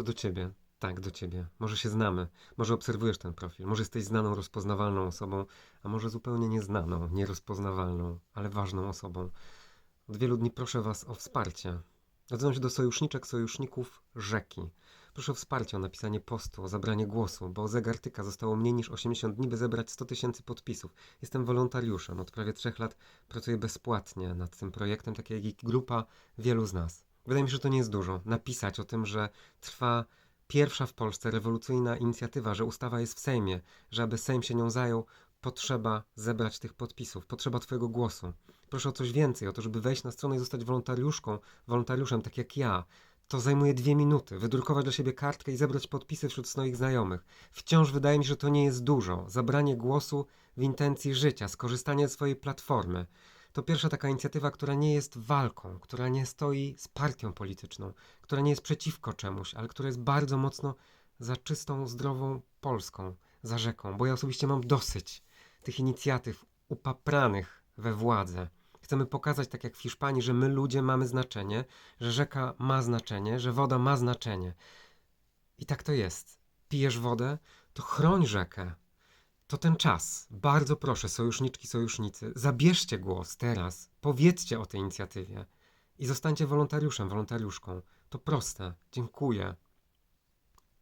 To do ciebie. Tak, do ciebie. Może się znamy, może obserwujesz ten profil, może jesteś znaną, rozpoznawalną osobą, a może zupełnie nieznaną, nierozpoznawalną, ale ważną osobą. Od wielu dni proszę Was o wsparcie. Odzywam się do sojuszniczek, sojuszników rzeki. Proszę o wsparcie, o napisanie postu, o zabranie głosu, bo zegartyka zostało mniej niż 80 dni, by zebrać 100 tysięcy podpisów. Jestem wolontariuszem, od prawie trzech lat pracuję bezpłatnie nad tym projektem, tak jak i grupa wielu z nas. Wydaje mi się, że to nie jest dużo. Napisać o tym, że trwa pierwsza w Polsce rewolucyjna inicjatywa, że ustawa jest w Sejmie, że aby Sejm się nią zajął, potrzeba zebrać tych podpisów, potrzeba Twojego głosu. Proszę o coś więcej, o to, żeby wejść na stronę i zostać wolontariuszką, wolontariuszem, tak jak ja. To zajmuje dwie minuty. Wydrukować dla siebie kartkę i zebrać podpisy wśród swoich znajomych. Wciąż wydaje mi się, że to nie jest dużo. Zabranie głosu w intencji życia, skorzystanie ze swojej platformy. To pierwsza taka inicjatywa, która nie jest walką, która nie stoi z partią polityczną, która nie jest przeciwko czemuś, ale która jest bardzo mocno za czystą, zdrową Polską, za rzeką. Bo ja osobiście mam dosyć tych inicjatyw upapranych we władzę. Chcemy pokazać, tak jak w Hiszpanii, że my ludzie mamy znaczenie, że rzeka ma znaczenie, że woda ma znaczenie. I tak to jest. Pijesz wodę, to chroń rzekę. To ten czas. Bardzo proszę, sojuszniczki, sojusznicy, zabierzcie głos teraz. Powiedzcie o tej inicjatywie i zostańcie wolontariuszem, wolontariuszką. To proste. Dziękuję.